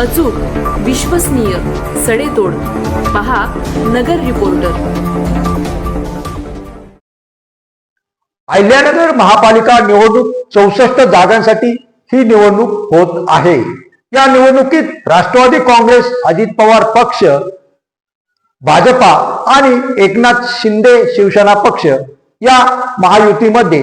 अचूक विश्वसनीय सडेतोड. पहा नगर रिपोर्टर. अहिल्यानगर महापालिका निवडणूक चौसष्ट जागांसाठी ही निवडणूक होत आहे. या निवडणुकीत राष्ट्रवादी काँग्रेस अजित पवार पक्ष भाजपा आणि एकनाथ शिंदे शिवसेना पक्ष या महायुतीमध्ये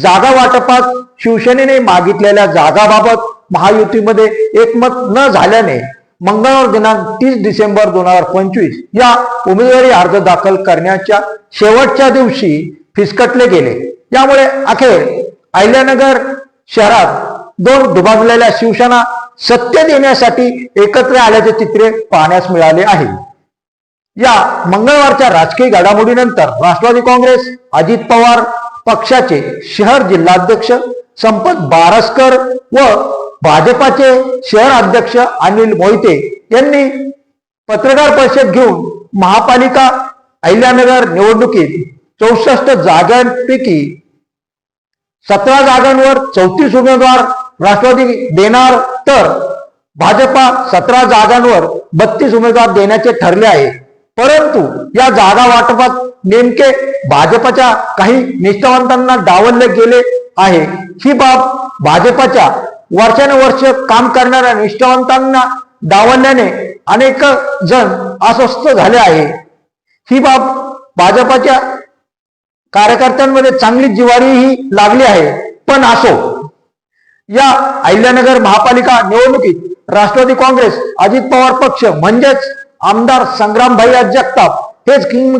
जागा वाटपात शिवसेनेने मागितलेल्या जागाबाबत महायुतीमध्ये एकमत न झाल्याने मंगळवार दिनांक तीस डिसेंबर दोन हजार पंचवीस या उमेदवारी अर्ज दाखल करण्याच्या शेवटच्या दिवशी फिसकटले गेले. यामुळे अखेर अहिल्यानगर शहरात दोन दुभागलेल्या शिवसेना सत्य देण्यासाठी एकत्र आल्याचे चित्रे पाहण्यास मिळाले आहे. या मंगळवारच्या राजकीय घडामोडीनंतर राष्ट्रवादी काँग्रेस अजित पवार पक्षाचे शहर जिल्हाध्यक्ष संपत बारसकर व भाजपाचे शहर अध्यक्ष अनिल मोहिते यांनी पत्रकार परिषद घेऊन महापालिका अहिल्यानगर निवडणुकीत चौसष्ट जागांपैकी सतरा जागांवर चौतीस उमेदवार राष्ट्रवादी देणार तर भाजपा सतरा जागांवर बत्तीस उमेदवार देण्याचे ठरले आहे. परंतु या जागा वाटपात नेमके भाजपच्या काही निष्ठावंतांना डावलले गेले आहे. ही बाब भाजपच्या वर्षानुवर्ष काम करणाऱ्या निष्ठावंतांना डावल्याने अनेक जण अस्वस्थ झाले आहे. ही बाब भाजपच्या कार्यकर्त्यांमध्ये चांगली जिवारीही लागली आहे. पण असो या अहिल्यानगर महापालिका निवडणुकीत राष्ट्रवादी काँग्रेस अजित पवार पक्ष म्हणजेच आमदार संग्रामभाई जगताप हेच किंग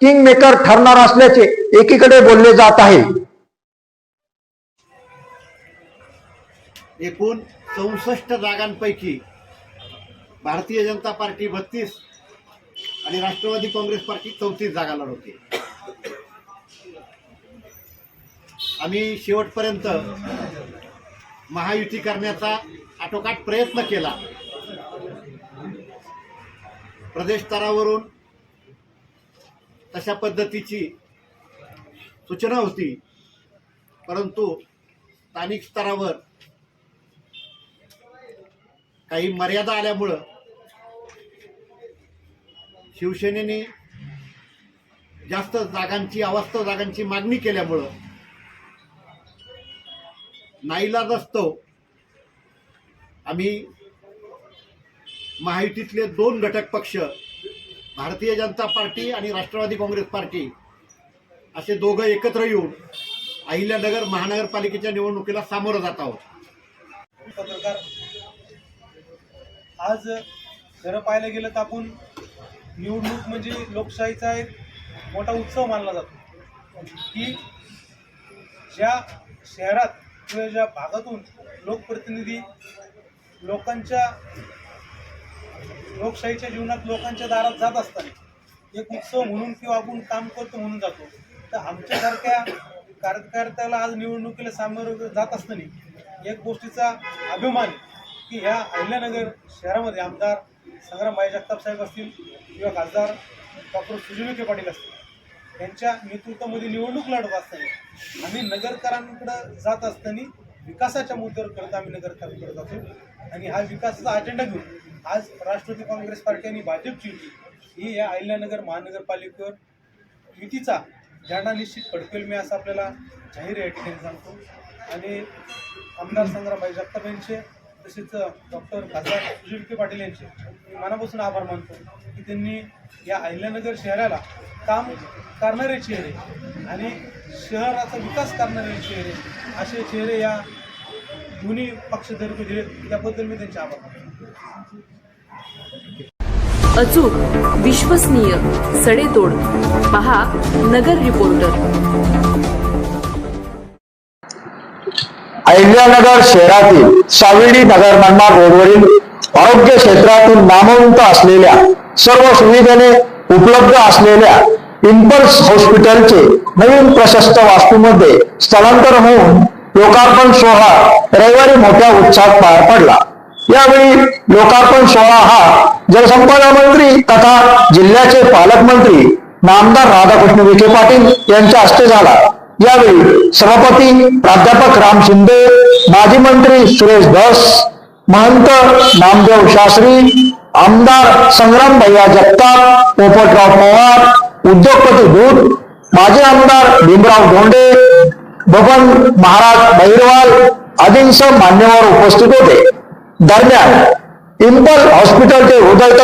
किंग मेकर ठरणार असल्याचे एकीकडे बोलले जात आहे. एकूण चौसष्ट जागांपैकी भारतीय जनता पार्टी बत्तीस आणि राष्ट्रवादी काँग्रेस पार्टी चौतीस जागा लढवते आम्ही शेवटपर्यंत महायुती करण्याचा आटोकाट प्रयत्न केला. प्रदेश स्तरावरून तशा पद्धतीची सूचना होती परंतु स्थानिक स्तरावर काही मर्यादा आल्यामुळं शिवसेनेने जास्त जागांची अवास्तव जागांची मागणी केल्यामुळं नाईलाजास्तव आम्ही महायुतीतले दोन घटक पक्ष भारतीय जनता पार्टी आणि राष्ट्रवादी काँग्रेस पार्टी असे दोघं एकत्र येऊन अहिल्यानगर महानगरपालिकेच्या निवडणुकीला सामोरं जात आहोत. पत्रकार आज खरं पाहायला गेलं तर आपण निवडणूक म्हणजे लोकशाहीचा एक मोठा उत्सव मानला जातो. की ज्या शहरात किंवा ज्या भागातून लोकप्रतिनिधी लोकांच्या लोकशाहीच्या जीवनात लोकांच्या दारात जात असताना एक उत्सव म्हणून किंवा आपण काम करतो म्हणून जातो. तर आमच्यासारख्या कार्यकर्त्याला आज निवडणुकीला सामोरं जात असताना एक गोष्टीचा अभिमान की ह्या अहिल्यानगर शहरामध्ये आमदार संग्रामभाई जगताप साहेब असतील किंवा खासदार डॉक्टर सुजय विखे पाटील असतील यांच्या नेतृत्वामध्ये निवडणूक लढत असताना आम्ही नगरकरांकडे जात असताना विकासाच्या मुद्द्यावर करत आम्ही नगरकरांकडे जातो. आणि हा विकासाचा अजेंडा घेऊन आज राष्ट्रवादी काँग्रेस पार्टी आणि भाजपची युती ही या अहिल्यानगर महानगरपालिकेवर युतीचा झेंडा निश्चित फडकेल मी असं आपल्याला जाहीर या ठिकाणी सांगतो. आणि आमदार संग्रामभाई जगताप यांचे तसेच डॉक्टर खासदार सुजय विखे पाटील यांचे मी मनापासून आभार मानतो की त्यांनी या अहिल्यानगर शहराला काम करणारे चेहरे आणि शहराचा विकास करणारे चेहरे असे चेहरे या दोन्ही पक्षतर्फे दिले. त्याबद्दल मी त्यांचे आभार मानतो. अचूक विश्वसनीय सडेतोड. पहा नगर रिपोर्टर. अहिल्यानगर शहरातील सावेडी नगर मनमाड रोडवरील आरोग्य क्षेत्रातून नामवंत असलेल्या सर्व सुविधेने उपलब्ध असलेल्या इम्पल्स हॉस्पिटलचे नवीन प्रशस्त वास्तूमध्ये स्थलांतर होऊन लोकार्पण सोहळा रविवारी मोठ्या उत्साहात पार पडला. यावेळी लोकार्पण सोहळा हा जलसंपदा मंत्री तथा जिल्ह्याचे पालकमंत्री नामदार राधाकृष्ण विखे पाटील यांच्या हस्ते झाला. यावेळी सभापती प्राध्यापक राम शिंदे माजी मंत्री सुरेश धस महंत नामदेव शास्त्री आमदार संग्राम भैया जगताप पोपटराव पवार उद्योगपती दूत माजी आमदार भीमराव धोंडे बबन महाराज बहिरवाल आदींसह मान्यवर उपस्थित होते. दरम्यान इम्पल हॉस्पिटलचे हृदय